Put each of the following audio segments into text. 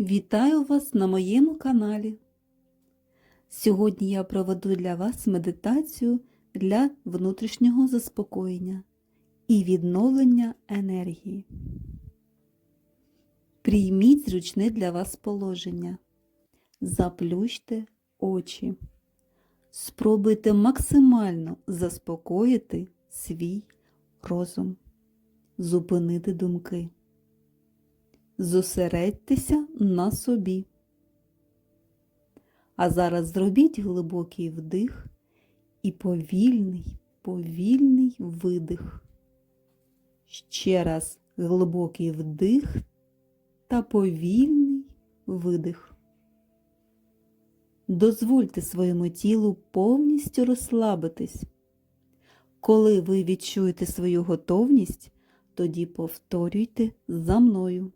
Вітаю вас на моєму каналі. Сьогодні я проведу для вас медитацію для внутрішнього заспокоєння і відновлення енергії. Прийміть зручне для вас положення. Заплющте очі. Спробуйте максимально заспокоїти свій розум, зупинити думки. Зосередьтеся на собі. А зараз зробіть глибокий вдих і повільний, повільний видих. Ще раз глибокий вдих та повільний видих. Дозвольте своєму тілу повністю розслабитись. Коли ви відчуєте свою готовність, тоді повторюйте за мною.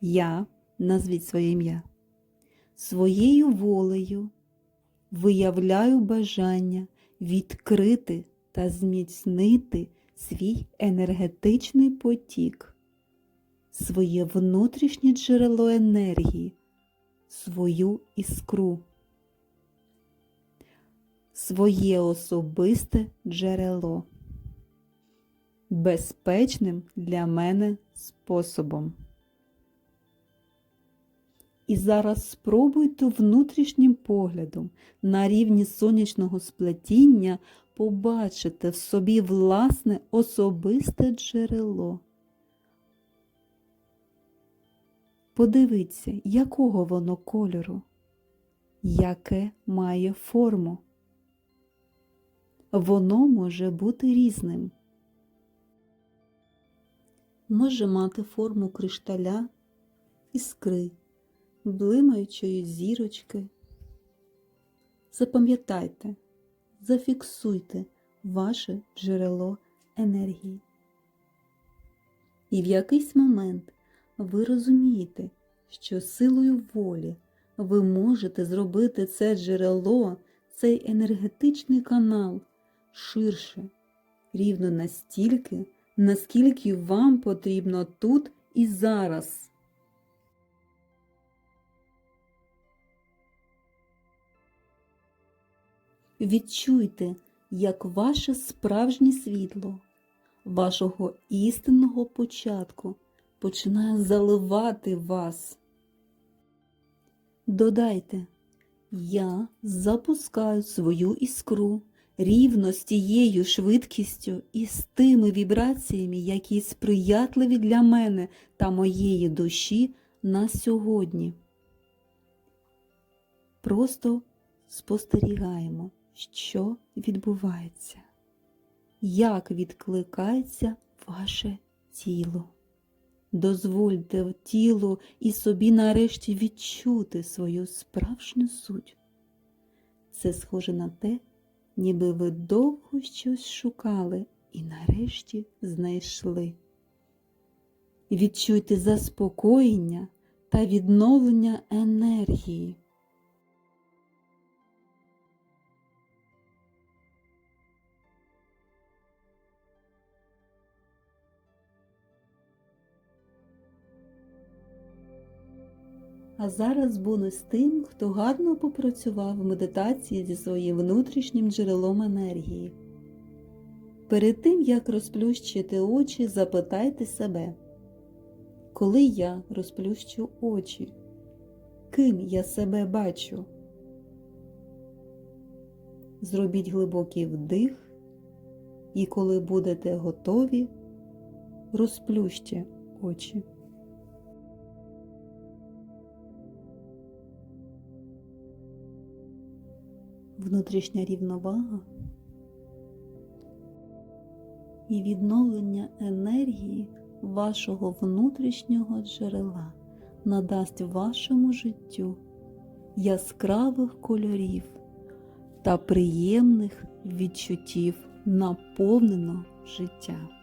Я, назвіть своє ім'я, своєю волею виявляю бажання відкрити та зміцнити свій енергетичний потік, своє внутрішнє джерело енергії, свою іскру, своє особисте джерело, безпечним для мене способом. І зараз спробуйте внутрішнім поглядом на рівні сонячного сплетіння побачити в собі власне особисте джерело. Подивіться, якого воно кольору, яке має форму. Воно може бути різним. Може мати форму кришталя, іскри блимаючої зірочки. Запам'ятайте, зафіксуйте ваше джерело енергії. І в якийсь момент ви розумієте, що силою волі ви можете зробити це джерело, цей енергетичний канал ширше, рівно настільки, наскільки вам потрібно тут і зараз. Відчуйте, як ваше справжнє світло, вашого істинного початку починає заливати вас. Додайте, я запускаю свою іскру рівно з тією швидкістю і з тими вібраціями, які сприятливі для мене та моєї душі на сьогодні. Просто спостерігаємо що відбувається, як відкликається ваше тіло. Дозвольте тілу і собі нарешті відчути свою справжню суть. Це схоже на те, ніби ви довго щось шукали і нарешті знайшли. Відчуйте заспокоєння та відновлення енергії. А зараз бонус тим, хто гарно попрацював в медитації зі своїм внутрішнім джерелом енергії. Перед тим, як розплющити очі, запитайте себе, коли я розплющу очі, ким я себе бачу? Зробіть глибокий вдих, і коли будете готові, розплющте очі. Внутрішня рівновага і відновлення енергії вашого внутрішнього джерела надасть вашому життю яскравих кольорів та приємних відчуттів наповненого життя.